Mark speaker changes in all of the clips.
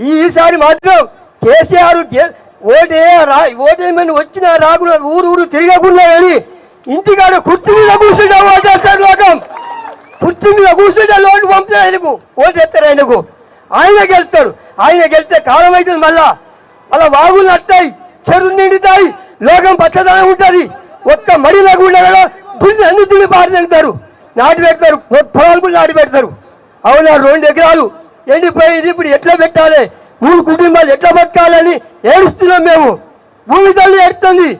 Speaker 1: ఈసారి మాత్రం కేసీఆర్ ఓటే రా ఓటేమని వచ్చిన రాకుండా ఊరు ఊరు తిరగకుండా కానీ ఇంటికాడ కుర్చీ మీద కూర్చుంటే ఓటేస్తాడు లోకం. కుర్చీ మీద కూర్చుంటే లోటు పంపితే ఆయనకు ఓటేస్తారు ఆయనకు. ఆయన గెలుస్తాడు. ఆయన గెలిస్తే కాలం అవుతుంది మళ్ళా. అలా వాగులు నట్టాయి చెరువు నిండుతాయి లోకం పచ్చదనం ఉంటుంది. ఒక్క మడి లేకుండా కూడా దున్ని అన్ని దున్ని పారి తింటారు నాటి పెడతారు పొలాలు కూడా నాటి పెడతారు. అవునా? రెండు ఎకరాలు ఎండిపోయింది ఇప్పుడు ఎట్లా పెట్టాలి? మూడు కుటుంబాలు ఎట్లా బతకాలని ఏడుస్తున్నాం మేము. భూమి తల్లి ఏడుస్తుంది.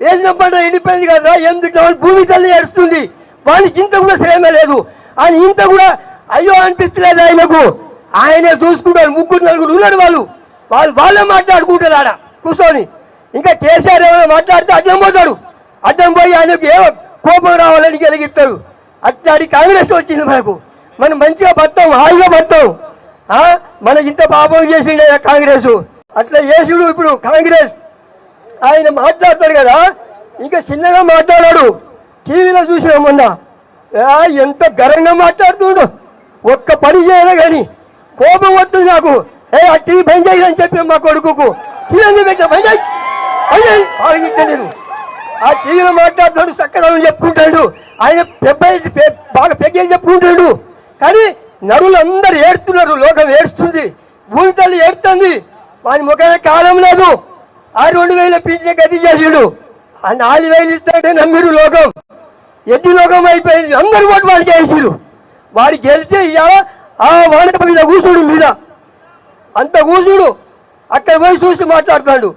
Speaker 1: వేసిన పంట ఎండిపోయింది కదా ఏం తింటామని భూమి తల్లి ఏడుస్తుంది? వానికి ఇంత కూడా శ్రమ లేదు. ఆయన ఇంత కూడా అయ్యో అనిపిస్తలేదు ఆయనకు. ఆయనే చూసుకుంటారు ముగ్గురు నలుగురు ఉన్నారు వాళ్ళు. వాళ్ళు వాళ్ళే మాట్లాడుకుంటారు ఆడ కూర్చొని. ఇంకా కేసీఆర్ ఏమైనా మాట్లాడితే అడ్డం పోతాడు. అడ్డం పోయి ఆయనకు ఏ కోపం రావాలని కలిగిస్తారు అట్లాడి కాంగ్రెస్ వచ్చింది మనకు. మనం మంచిగా బతాం హాయిగా బతాం. మన ఇంత పాపం చేసిండే కాంగ్రెస్. అట్లా చేసుడు ఇప్పుడు కాంగ్రెస్. ఆయన మాట్లాడతాడు కదా? ఇంకా చిన్నగా మాట్లాడాడు. టీవీలో చూసినా మొన్న. ఆ, ఎంత గరంగా మాట్లాడుతుండు. ఒక్క పని చేయలే కానీ కోపం వస్తుంది నాకు. ఏ ఆ టీవీ బంద్ చేయని చెప్పి మా కొడుకుకు. టీవీ పెట్టా బంద్ చేయి. నేను. ఆ టీవీలో మాట్లాడుతాడు చక్కదనం చెప్పుకుంటాడు. ఆయన పె- బాగా పెగ్గని చెప్పుకుంటాడు. కానీ నరులందరూ ఏడుతున్నారు లోకం ఏడుస్తుంది భూమి తల్లి ఏడుతుంది వాని ముఖమే కాలం లేదు. ఆ రెండు వేల పింఛన్ గది చేసాడు. ఆ నాలుగు వేలు ఇస్తాడే నమ్మిరు లోకం. ఎడ్డి లోకం అయిపోయింది అందరు ఓటు వాడికి వేసిరు వాడు గెలిచి ఇవాళ ఆ వానక మీద కూసుడు మీద. అంత కూసుడు అక్కడ పోయి చూసి మాట్లాడుతున్నాడు